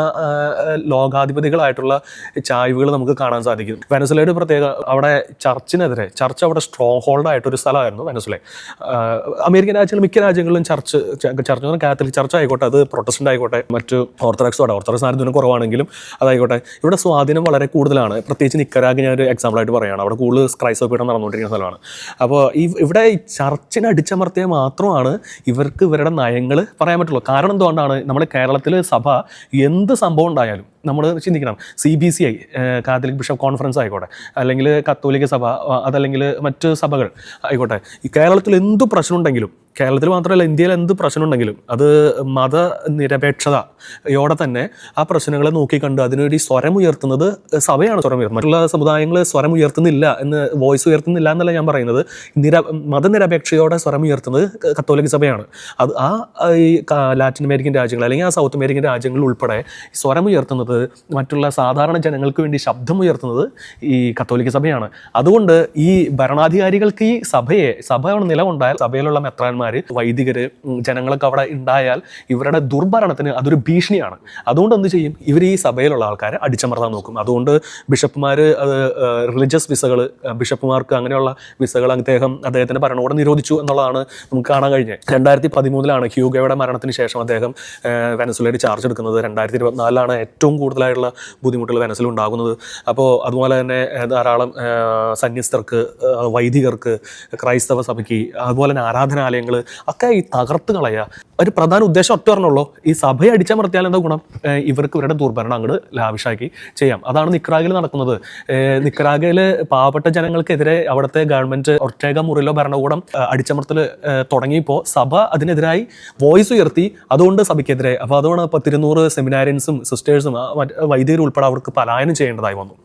ലോകാധിപതികളായിട്ടുള്ള ചായ്വുകൾ നമുക്ക് കാണാൻ സാധിക്കും. വെനസ്വലയുടെ പ്രത്യേക അവിടെ ചർച്ചിനെതിരെ ചർച്ച് അവിടെ സ്ട്രോങ് ഹോൾഡ് ആയിട്ടൊരു സ്ഥലമായിരുന്നു വെനസ്വല. അമേരിക്കൻ രാജ്യങ്ങളിൽ മിക്ക രാജ്യങ്ങളിലും ചർച്ച് ചർച്ച് കാത്തലിക് ചർച്ച് ആയിക്കോട്ടെ അത് പ്രൊട്ടസ്റ്റന്റ് ആയിക്കോട്ടെ മറ്റ് ഓർത്തഡോക്സ് ഓർത്തഡോക്സ് ആരും കുറവാണെങ്കിലും അതായിക്കോട്ടെ. ഇവിടെ സ്വാധീനം വളരെ കൂടുതലാണ്. പ്രത്യേകിച്ച് നിക്കരാഗ് ഞാൻ ഒരു എക്സാമ്പിൾ ആയിട്ട് പറയുകയാണ് അവിടെ കൂടുതൽ ക്രൈസ്തവ പീഠം നടന്നുകൊണ്ടിരിക്കുന്ന സ്ഥലമാണ്. അപ്പോൾ ഈ ഇവിടെ ചർച്ചിനെ അടിച്ചമർത്തിയാൽ മാത്രമാണ് ഇവർക്ക് ഇവരുടെ നയങ്ങൾ പറയാൻ പറ്റുള്ളൂ. കാരണം എന്തുകൊണ്ടാണ്? നമ്മൾ കേരളത്തിലെ സഭ എന്ത് സംഭവം ഉണ്ടായാലും നമ്മൾ ചിന്തിക്കണം. C B C I Catholic bishop conference ആയിക്കോട്ടെ അല്ലെങ്കിൽ കത്തോലിക്ക സഭ അതല്ലെങ്കിൽ മറ്റ് സഭകൾ ആയിക്കോട്ടെ. ഈ കേരളത്തിൽ എന്ത് പ്രശ്നം ഉണ്ടെങ്കിലും കേരളത്തിൽ മാത്രമല്ല ഇന്ത്യയിൽ എന്ത് പ്രശ്നമുണ്ടെങ്കിലും അത് മതനിരപേക്ഷതയോടെ തന്നെ ആ പ്രശ്നങ്ങളെ നോക്കിക്കണ്ട് അതിനുവേണ്ടി സ്വരം ഉയർത്തുന്നത് സഭയാണ് സ്വരം ഉയർത്തുന്നത്. മറ്റുള്ള സമുദായങ്ങൾ സ്വരം ഉയർത്തുന്നില്ല എന്ന് വോയിസ് ഉയർത്തുന്നില്ല എന്നല്ല ഞാൻ പറയുന്നത്. നിര മതനിരപേക്ഷയോടെ സ്വരം ഉയർത്തുന്നത് കത്തോലിക്ക സഭയാണ്. അത് ആ ഈ ലാറ്റിൻ അമേരിക്കൻ രാജ്യങ്ങൾ അല്ലെങ്കിൽ ആ സൗത്ത് അമേരിക്കൻ രാജ്യങ്ങൾ ഉൾപ്പെടെ സ്വരം ഉയർത്തുന്നത് മറ്റുള്ള സാധാരണ ജനങ്ങൾക്ക് വേണ്ടി ശബ്ദം ഉയർത്തുന്നത് ഈ കത്തോലിക്ക സഭയാണ്. അതുകൊണ്ട് ഈ ഭരണാധികാരികൾക്ക് ഈ സഭയെ സഭയുടെ നിലകൊണ്ടായാൽ സഭയിലുള്ള മെത്രാന്മാർ വൈദികർ ജനങ്ങളൊക്കെ അവിടെ ഉണ്ടായാൽ ഇവരുടെ ദുർഭരണത്തിന് അതൊരു ഭീഷണിയാണ്. അതുകൊണ്ട് എന്ത് ചെയ്യും? ഇവർ ഈ സഭയിലുള്ള ആൾക്കാരെ അടിച്ചമർത്താൻ നോക്കും. അതുകൊണ്ട് ബിഷപ്പുമാർ റിലീജിയസ് വിസകൾ ബിഷപ്പുമാർക്ക് അങ്ങനെയുള്ള വിസകൾ അദ്ദേഹം അദ്ദേഹത്തിന്റെ ഭരണകൂടം നിരോധിച്ചു എന്നുള്ളതാണ് നമുക്ക് കാണാൻ കഴിഞ്ഞത്. രണ്ടായിരത്തി പതിമൂന്നിലാണ് ഹ്യൂഗയുടെ മരണത്തിന് ശേഷം അദ്ദേഹം വെനസുലയിൽ ചാർജ് എടുക്കുന്നത്. രണ്ടായിരത്തി ഇരുപത്തിനാലിലാണ് ഏറ്റവും കൂടുതലായിട്ടുള്ള ബുദ്ധിമുട്ടുകൾ വെനസിൽ ഉണ്ടാകുന്നത്. അപ്പോൾ അതുപോലെ തന്നെ ധാരാളം സന്യസ്തർക്ക് വൈദികർക്ക് ക്രൈസ്തവ സഭയ്ക്ക് അതുപോലെ തന്നെ ആരാധനാലയങ്ങൾ ഒക്കെ ഈ തകർത്ത് കളയുക ഒരു പ്രധാന ഉദ്ദേശം ഒറ്റ പറഞ്ഞുള്ളൂ ഈ സഭയെ അടിച്ചമർത്തിയാൽ എന്താ ഗുണം? ഇവർക്ക് ഇവരുടെ ദുർഭരണം അങ്ങോട്ട് ലാവിഷാക്കി ചെയ്യാം. അതാണ് നിക്രാഗിൽ നടക്കുന്നത്. നിക്രാഗയിൽ പാവപ്പെട്ട ജനങ്ങൾക്കെതിരെ അവിടുത്തെ ഗവൺമെന്റ് ഒറ്റേക മുറിലോ ഭരണകൂടം അടിച്ചമർത്തൽ തുടങ്ങിയപ്പോൾ സഭ അതിനെതിരായി വോയിസ് ഉയർത്തി അതുകൊണ്ട് സഭയ്ക്കെതിരെ. അപ്പോൾ അതുകൊണ്ട് ഇപ്പോൾ തിരുന്നൂറ് സെമിനാരിയൻസും സിസ്റ്റേഴ്സും വൈദികർ ഉൾപ്പെടെ അവർക്ക് പലായനം ചെയ്യേണ്ടതായി വന്നു.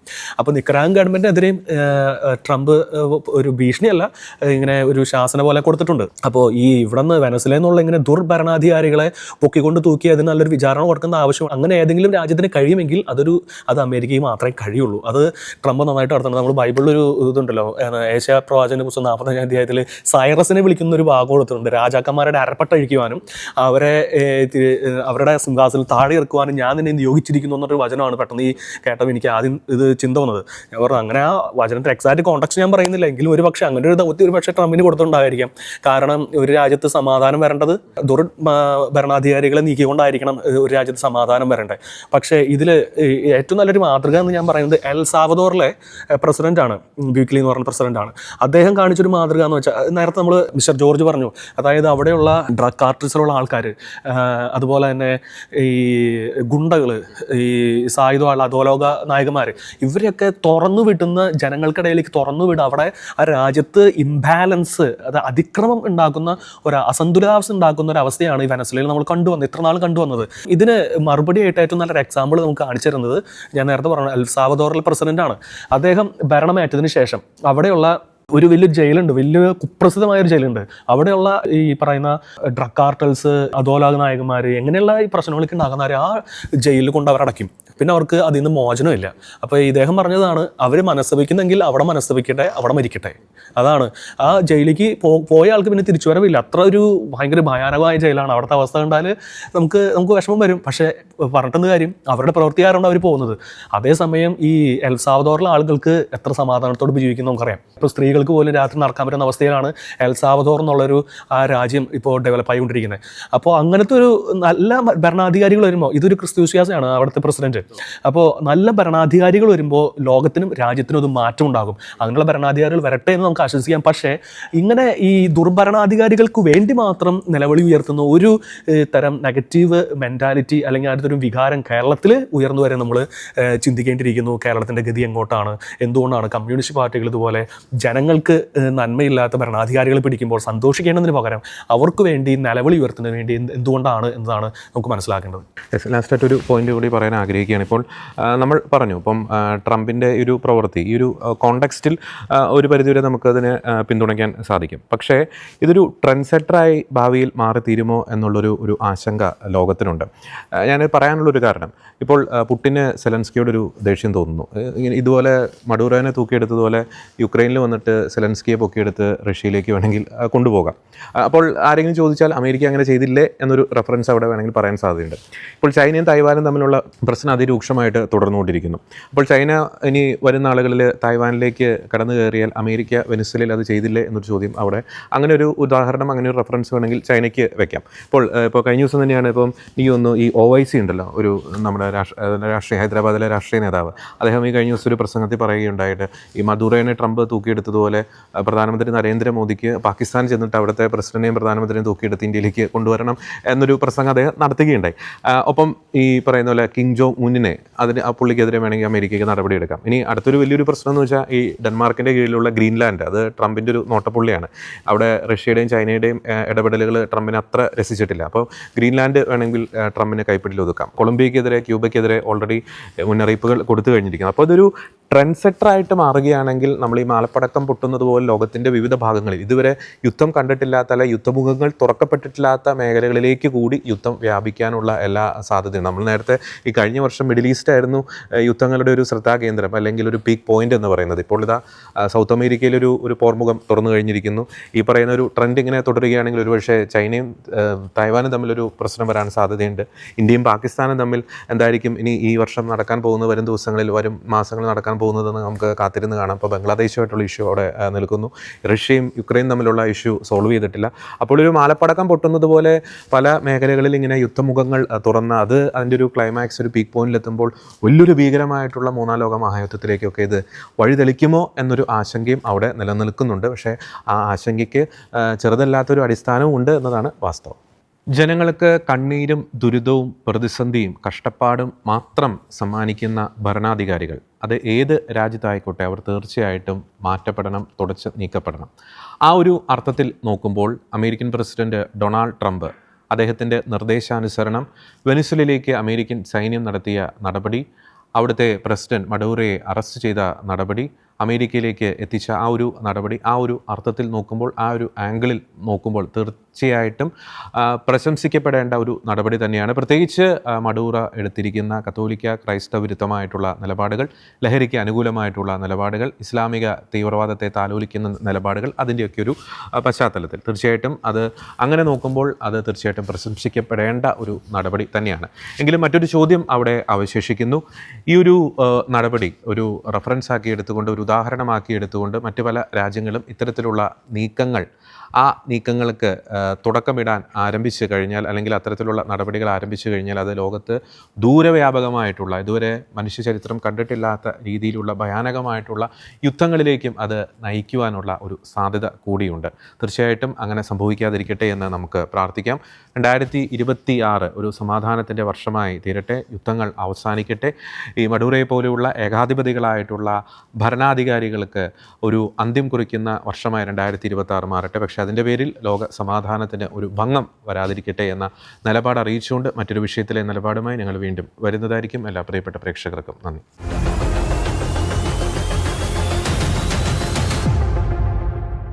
അപ്പോൾ നിക്രാഗ് ഏഹ്, ട്രംപ് ഒരു ഭീഷണിയല്ല ഇങ്ങനെ ഒരു ശാസന പോലെ കൊടുത്തിട്ടുണ്ട്. അപ്പോൾ ഈ ഇവിടെ നിന്ന് വെനസിലെന്നുള്ള ഇങ്ങനെ ഇങ്ങനെ ദുർഭരണാധികാരികളെ പൊക്കിക്കൊണ്ട് തൂക്കി അതിന് നല്ലൊരു വിചാരണ കൊടുക്കുന്ന ആവശ്യം. അങ്ങനെ ഏതെങ്കിലും രാജ്യത്തിന് കഴിയുമെങ്കിൽ അതൊരു അത് അമേരിക്കയിൽ മാത്രമേ കഴിയുള്ളൂ. അത് ട്രംപ് നന്നായിട്ട് നടത്തണം നമ്മൾ ബൈബിളിലൊരു ഇതുണ്ടല്ലോ ഏഷ്യ പ്രവാചന പുസ്തകം നാൽപ്പത്തഞ്ചാം അധ്യായത്തിൽ സൈറസിനെ വിളിക്കുന്ന ഒരു ഭാഗം കൊടുത്തിട്ടുണ്ട്. രാജാക്കന്മാരുടെ അരപ്പട്ടഴിക്കുവാനും അവരെ അവരുടെ സിംഹാസനം താഴെ ഇറക്കുവാനും ഞാൻ നിന്നെ നിയോഗിച്ചിരിക്കുന്നു എന്നൊരു വചനമാണ് പെട്ടെന്ന് ഈ കേട്ടപ്പോൾ എനിക്ക് ആദ്യം ഇത് ചിന്ത വന്നത്. ഞാൻ പറഞ്ഞു അങ്ങനെ ആ വചനത്തിൽ എക്സാക്ട് കോൺടാക്ട് ഞാൻ പറയുന്നില്ല. എങ്കിലും ഒരു പക്ഷേ അങ്ങനെ ഒരു ദൗത്യം ഒരു പക്ഷേ ട്രംപിന് കൊടുത്തിട്ടുണ്ടായിരിക്കാം. കാരണം ഒരു രാജ്യത്ത് സമാധാനം വരേണ്ടത് ദുർ ഭരണാധികാരികളെ നീക്കിക്കൊണ്ടായിരിക്കണം ഒരു രാജ്യത്ത് സമാധാനം വരേണ്ടത് പക്ഷേ ഇതിൽ ഏറ്റവും നല്ലൊരു മാതൃക എന്ന് ഞാൻ പറയുന്നത് എൽ സാവദോറിലെ പ്രസിഡന്റാണ് ബ്യൂക്ലി എന്ന് പറഞ്ഞ പ്രസിഡന്റാണ് അദ്ദേഹം കാണിച്ചൊരു മാതൃക എന്ന് വെച്ചാൽ നേരത്തെ നമ്മൾ മിസ്റ്റർ ജോർജ് പറഞ്ഞു അതായത് അവിടെയുള്ള ഡ്രഗ് കാർട്ടിൽസിലുള്ള ആൾക്കാർ അതുപോലെ തന്നെ ഈ ഗുണ്ടകൾ ഈ സായുധമുള്ള അധോലോക നായകന്മാർ ഇവരെയൊക്കെ തുറന്നു വിടുന്ന ജനങ്ങൾക്കിടയിലേക്ക് തുറന്നു വിടുക അവിടെ ആ രാജ്യത്ത് ഇംബാലൻസ് അത് അതിക്രമം ഉണ്ടാക്കുന്ന ഒരു അസന്തുലിതാവസ്ഥ ഉണ്ടാക്കുന്ന ഒരു അവസ്ഥയാണ് ഈ വെനസ്വലയിൽ നമ്മൾ കണ്ടുവന്നത് ഇത്ര നാൾ കണ്ടുവന്നത്. ഇതിന് മറുപടി ആയിട്ട് ഏറ്റവും നല്ലൊരു എക്സാമ്പിൾ നമുക്ക് കാണിച്ചു തരുന്നത് ഞാൻ നേരത്തെ പറഞ്ഞു എൽ പ്രസിഡന്റ് ആണ്. അദ്ദേഹം ഭരണമേറ്റതിന് ശേഷം അവിടെയുള്ള ഒരു വലിയ ജയിലുണ്ട് വലിയ കുപ്രസിദ്ധമായ ഒരു ജയിലുണ്ട്. അവിടെയുള്ള ഈ പറയുന്ന ഡ്രഗ് കാർട്ടൽസ് അധോലാക നായകന്മാർ എങ്ങനെയുള്ള ഈ പ്രശ്നങ്ങളൊക്കെ ഉണ്ടാകുന്നവരെ ആ ജയിലിൽ കൊണ്ട് അവരടയ്ക്കും. പിന്നെ അവർക്ക് അതിൽ നിന്ന് മോചനമില്ല അപ്പോൾ ഇദ്ദേഹം പറഞ്ഞതാണ് അവർ മനസ്സപിക്കുന്നെങ്കിൽ അവിടെ മനസ്സപിക്കട്ടെ അവിടെ മരിക്കട്ടെ. അതാണ്. ആ ജയിലിലേക്ക് പോയ ആൾക്ക് പിന്നെ തിരിച്ചു വരവില്ല അത്ര ഒരു ഭയങ്കര ഭയാനകമായ ജയിലാണ്. അവിടുത്തെ അവസ്ഥ കണ്ടാൽ നമുക്ക് നമുക്ക് വിഷമം വരും. പക്ഷേ പറഞ്ഞിട്ടെന്ന് കാര്യം? അവരുടെ പ്രവൃത്തി കാരണമാണ് അവർ പോകുന്നത്. അതേസമയം ഈ എൽസാവദോറിലെ ആളുകൾക്ക് എത്ര സമാധാനത്തോട് ജീവിക്കുന്നു നമുക്കറിയാം. ഇപ്പോൾ സ്ത്രീകൾക്ക് പോലും രാത്രി നടക്കാൻ പറ്റുന്ന അവസ്ഥയിലാണ് എൽസാവദോർ എന്നുള്ളൊരു ആ രാജ്യം ഇപ്പോൾ ഡെവലപ്പ് ആയിക്കൊണ്ടിരിക്കുന്നത് അപ്പോൾ അങ്ങനത്തെ ഒരു നല്ല ഭരണാധികാരികൾ വരുമ്പോൾ ഇതൊരു ക്രിസ്തു അവിടുത്തെ പ്രസിഡന്റ്. അപ്പോൾ നല്ല ഭരണാധികാരികൾ വരുമ്പോൾ ലോകത്തിനും രാജ്യത്തിനും ഒരു മാറ്റം ഉണ്ടാകും. അങ്ങനെയുള്ള ഭരണാധികാരികൾ വരട്ടെ എന്ന് നമുക്ക് ആശ്വസിക്കാം. പക്ഷേ ഇങ്ങനെ ഈ ദുർഭരണാധികാരികൾക്ക് വേണ്ടി മാത്രം നിലവിളി ഉയർത്തുന്ന ഒരു തരം നെഗറ്റീവ് മെന്റാലിറ്റി അല്ലെങ്കിൽ അടുത്തൊരു വികാരം കേരളത്തിൽ ഉയർന്നു വരെ നമ്മൾ ചിന്തിക്കേണ്ടിയിരിക്കുന്നു. കേരളത്തിന്റെ ഗതി എങ്ങോട്ടാണ്? എന്തുകൊണ്ടാണ് കമ്മ്യൂണിസ്റ്റ് പാർട്ടികൾ ഇതുപോലെ ജനങ്ങൾക്ക് നന്മയില്ലാത്ത ഭരണാധികാരികളെ പിടിക്കുമ്പോൾ സന്തോഷിക്കേണ്ടതിന് പകരം അവർക്ക് വേണ്ടി നിലവിളി ഉയർത്തുന്നതിന് വേണ്ടി എന്തുകൊണ്ടാണ് എന്നതാണ് നമുക്ക് മനസ്സിലാക്കേണ്ടത്. ലാസ്റ്റ് ആയിട്ട് ഒരു പോയിന്റ് കൂടി പറയാൻ ആഗ്രഹിക്കുകയാണ്. ഇപ്പോൾ നമ്മൾ പറഞ്ഞു. ഇപ്പം ട്രംപിന്റെ ഒരു പ്രവൃത്തി ഈ ഒരു കോണ്ടെക്സ്റ്റിൽ ഒരു പരിധിവരെ നമുക്കതിനെ പിന്തുണയ്ക്കാൻ സാധിക്കും. പക്ഷേ ഇതൊരു ട്രെൻഡ് സെറ്ററായി ഭാവിയിൽ മാറി തീരുമോ എന്നുള്ളൊരു ഒരു ആശങ്ക ലോകത്തിനുണ്ട്. ഞാൻ പറയാനുള്ളൊരു കാരണം ഇപ്പോൾ പുട്ടിന് സെലൻസ്കിയോടൊരു ദേഷ്യം തോന്നുന്നു. ഇതുപോലെ മഡൂറോനെ തൂക്കിയെടുത്തതുപോലെ യുക്രൈനിൽ വന്നിട്ട് സെലൻസ്കിയെ പൊക്കിയെടുത്ത് റഷ്യയിലേക്ക് വേണമെങ്കിൽ കൊണ്ടുപോകാം. അപ്പോൾ ആരെങ്കിലും ചോദിച്ചാൽ അമേരിക്ക അങ്ങനെ ചെയ്തില്ലേ എന്നൊരു റെഫറൻസ് അവിടെ വേണമെങ്കിൽ പറയാൻ സാധ്യതയുണ്ട്. ഇപ്പോൾ ചൈനയും തായ്വാനും തമ്മിലുള്ള പ്രശ്നം അതിരൂക്ഷമായിട്ട് തുടർന്നുകൊണ്ടിരിക്കുന്നു. അപ്പോൾ ചൈന ഇനി വരുന്ന ആളുകളിൽ തായ്വാനിലേക്ക് കടന്നു കയറിയാൽ അമേരിക്ക വെനിസ്വലയിൽ അത് ചെയ്തില്ലേ എന്നൊരു ചോദ്യം അവിടെ. അങ്ങനെ ഒരു ഉദാഹരണം അങ്ങനെ ഒരു റെഫറൻസ് വേണമെങ്കിൽ ചൈനയ്ക്ക് വെക്കാം. ഇപ്പോൾ ഇപ്പോൾ കഴിഞ്ഞ ദിവസം തന്നെയാണ് ഇപ്പം ഈ ഒന്ന് ഈ ഒ ഐ സി ഉണ്ടല്ലോ ഒരു നമ്മുടെ രാഷ്ട്ര രാഷ്ട്രീയ ഹൈദരാബാദിലെ രാഷ്ട്രീയ നേതാവ്. അദ്ദേഹം ഈ കഴിഞ്ഞ ദിവസം ഒരു പ്രസംഗത്തിൽ പറയുകയുണ്ടായിട്ട് ഈ മധുരേനെ ട്രംപ് തൂക്കിയെടുത്തതുപോലെ പ്രധാനമന്ത്രി നരേന്ദ്രമോദിക്ക് പാകിസ്ഥാൻ ചെന്നിട്ട് അവിടുത്തെ പ്രസിഡന്റിനെയും പ്രധാനമന്ത്രിയും തൂക്കിയെടുത്ത് ഇന്ത്യയിലേക്ക് കൊണ്ടുവരണം എന്നൊരു പ്രസംഗം അദ്ദേഹം നടത്തുകയുണ്ടായി. ഒപ്പം ഈ പറയുന്ന പോലെ കിങ് ജോങ് മൂന്നിനെ അതിന് ആ പുള്ളിക്കെതിരെ വേണമെങ്കിൽ അമേരിക്കയ്ക്ക് നടപടിയെടുക്കാം. ഇനി അടുത്തൊരു വലിയൊരു പ്രശ്നം എന്ന് വെച്ചാൽ ഈ ഡെൻമാർക്കിന്റെ കീഴിലുള്ള ഗ്രീൻലാൻഡ് അത് ട്രംപിന്റെ ഒരു നോട്ടപ്പുള്ളിയാണ്. അവിടെ റഷ്യയുടെയും ചൈനയുടെയും ഇടപെടലുകൾ ട്രംപിന് അത്ര രസിച്ചിട്ടില്ല. അപ്പോൾ ഗ്രീൻലാൻഡ് വേണമെങ്കിൽ ട്രംപിനെ കൈപ്പിടിയിൽ ഒതുക്കാം. കൊളംബിയക്കെതിരെ ക്യൂബയ്ക്കെതിരെ ഓൾറെഡി മുന്നറിയിപ്പുകൾ കൊടുത്തു കഴിഞ്ഞിരിക്കുന്നു. അപ്പോൾ അതൊരു ട്രെൻഡ് സെറ്ററായിട്ട് മാറുകയാണെങ്കിൽ നമ്മൾ ഈ മാലപ്പടക്കം പൊട്ടുന്നത് പോലെ ലോകത്തിന്റെ വിവിധ ഭാഗങ്ങളിൽ ഇതുവരെ യുദ്ധം കണ്ടിട്ടില്ലാത്ത അല്ല യുദ്ധമുഖങ്ങൾ തുറക്കപ്പെട്ടിട്ടില്ലാത്ത മേഖലകളിലേക്ക് കൂടി യുദ്ധം വ്യാപിക്കാനുള്ള എല്ലാ സാധ്യതയും. നമ്മൾ നേരത്തെ ഈ കഴിഞ്ഞ വർഷം മിഡിൽ ഈസ്റ്റ് ആയിരുന്നു യുദ്ധങ്ങളുടെ ഒരു ശ്രദ്ധാകേന്ദ്രം അല്ലെങ്കിൽ ഒരു പീക്ക് പോയിന്റ് എന്ന് പറയുന്നത്. ഇപ്പോൾ ഇതാ സൗത്ത് അമേരിക്കയിൽ ഒരു ഒരു പോർമുഖം തുറന്നു കഴിഞ്ഞിരിക്കുന്നു. ഈ പറയുന്ന ഒരു ട്രെൻഡ് ഇങ്ങനെ തുടരുകയാണെങ്കിൽ ഒരുപക്ഷെ ചൈനയും തായ്വാനും തമ്മിലൊരു പ്രശ്നം വരാൻ സാധ്യതയുണ്ട്. ഇന്ത്യയും പാകിസ്ഥാനും തമ്മിൽ എന്തായിരിക്കും ഇനി ഈ വർഷം നടക്കാൻ പോകുന്ന വരും ദിവസങ്ങളിൽ വരും മാസങ്ങളിൽ നടക്കാൻ പോകുന്നതെന്ന് നമുക്ക് കാത്തിരുന്ന് കാണാം. അപ്പോൾ ബംഗ്ലാദേശുമായിട്ടുള്ള ഇഷ്യൂ അവിടെ നിൽക്കുന്നു. റഷ്യയും യുക്രൈനും തമ്മിലുള്ള ഇഷ്യൂ സോൾവ് ചെയ്തിട്ടില്ല. അപ്പോൾ ഒരു മാലപ്പടക്കം പൊട്ടുന്നത് പോലെ പല മേഖലകളിൽ ഇങ്ങനെ യുദ്ധമുഖങ്ങൾ തുറന്ന് അത് അതിന്റെ ഒരു ക്ലൈമാക്സ് ഒരു പീക്ക് പോയിന്റിലെത്തുമ്പോൾ വലിയൊരു ഭീകരമായിട്ടുള്ള മൂന്നാം ലോക മഹായുദ്ധത്തിലേക്കൊക്കെ ഇത് വഴിതെളിക്കുമോ എന്നൊരു ആശങ്കയും അവിടെ നിലനിൽക്കുന്നുണ്ട്. പക്ഷേ ആ ആശങ്കയ്ക്ക് ചെറുതല്ലാത്തൊരു അടിസ്ഥാനവും ഉണ്ട് എന്നതാണ് വാസ്തവം. ജനങ്ങൾക്ക് കണ്ണീരും ദുരിതവും പ്രതിസന്ധിയും കഷ്ടപ്പാടും മാത്രം സമ്മാനിക്കുന്ന ഭരണാധികാരികൾ അത് ഏത് രാജ്യത്തായിക്കോട്ടെ അവർ തീർച്ചയായിട്ടും മാറ്റപ്പെടണം തുടച്ച് നീക്കപ്പെടണം. ആ ഒരു അർത്ഥത്തിൽ നോക്കുമ്പോൾ അമേരിക്കൻ പ്രസിഡന്റ് ഡൊണാൾഡ് ട്രംപ് അദ്ദേഹത്തിന്റെ നിർദ്ദേശാനുസരണം വെനിസുലയിലേക്ക് അമേരിക്കൻ സൈന്യം നടത്തിയ നടപടി അവിടുത്തെ പ്രസിഡന്റ് മഡൂറയെ അറസ്റ്റ് ചെയ്ത നടപടി അമേരിക്കയിലേക്ക് എത്തിച്ച ആ ഒരു നടപടി ആ ഒരു അർത്ഥത്തിൽ നോക്കുമ്പോൾ ആ ഒരു ആംഗിളിൽ നോക്കുമ്പോൾ തീർച്ചയായിട്ടും പ്രശംസിക്കപ്പെടേണ്ട ഒരു നടപടി തന്നെയാണ്. പ്രത്യേകിച്ച് മഡൂറ എടുത്തിരിക്കുന്ന കത്തോലിക്ക ക്രൈസ്തവ വിരുദ്ധമായിട്ടുള്ള നിലപാടുകൾ ലഹരിക്ക് അനുകൂലമായിട്ടുള്ള നിലപാടുകൾ ഇസ്ലാമിക തീവ്രവാദത്തെ താലോലിക്കുന്ന നിലപാടുകൾ അതിന്റെയൊക്കെ ഒരു പശ്ചാത്തലത്തിൽ തീർച്ചയായിട്ടും അത് അങ്ങനെ നോക്കുമ്പോൾ അത് തീർച്ചയായിട്ടും പ്രശംസിക്കപ്പെടേണ്ട ഒരു നടപടി തന്നെയാണ്. എങ്കിലും മറ്റൊരു ചോദ്യം അവിടെ അവശേഷിക്കുന്നു. ഈ ഒരു നടപടി ഒരു റെഫറൻസ് ആക്കി എടുത്തുകൊണ്ട് ഒരു ഉദാഹരണമാക്കി എടുത്തുകൊണ്ട് മറ്റു പല രാജ്യങ്ങളും ഇത്തരത്തിലുള്ള നീക്കങ്ങൾ ആ നീക്കങ്ങൾക്ക് തുടക്കമിടാൻ ആരംഭിച്ചു കഴിഞ്ഞാൽ അല്ലെങ്കിൽ അത്തരത്തിലുള്ള നടപടികൾ ആരംഭിച്ചു കഴിഞ്ഞാൽ അത് ലോകത്ത് ദൂരവ്യാപകമായിട്ടുള്ള ഇതുവരെ മനുഷ്യ ചരിത്രം കണ്ടിട്ടില്ലാത്ത രീതിയിലുള്ള ഭയാനകമായിട്ടുള്ള യുദ്ധങ്ങളിലേക്കും അത് നയിക്കുവാനുള്ള ഒരു സാധ്യത കൂടിയുണ്ട്. തീർച്ചയായിട്ടും അങ്ങനെ സംഭവിക്കാതിരിക്കട്ടെ എന്ന് നമുക്ക് പ്രാർത്ഥിക്കാം. രണ്ടായിരത്തി ഇരുപത്തി ആറ് ഒരു സമാധാനത്തിന്റെ വർഷമായി തീരട്ടെ. യുദ്ധങ്ങൾ അവസാനിക്കട്ടെ. ഈ മഡൂരയെ പോലെയുള്ള ഏകാധിപതികളായിട്ടുള്ള ഭരണാധികാരികൾക്ക് ഒരു അന്ത്യം കുറിക്കുന്ന വർഷമായി രണ്ടായിരത്തി ഇരുപത്തി ആറ് മാറട്ടെ പക്ഷേ അതിന്റെ പേരിൽ ലോക സമാധാനത്തിന് ഒരു ഭംഗം വരാതിരിക്കട്ടെ എന്ന നിലപാട് അറിയിച്ചുകൊണ്ട് മറ്റൊരു വിഷയത്തിലെ നിലപാടുമായി ഞങ്ങൾ വീണ്ടും വരുന്നതായിരിക്കും എല്ലാ പ്രിയപ്പെട്ട പ്രേക്ഷകർക്കും. നന്ദി.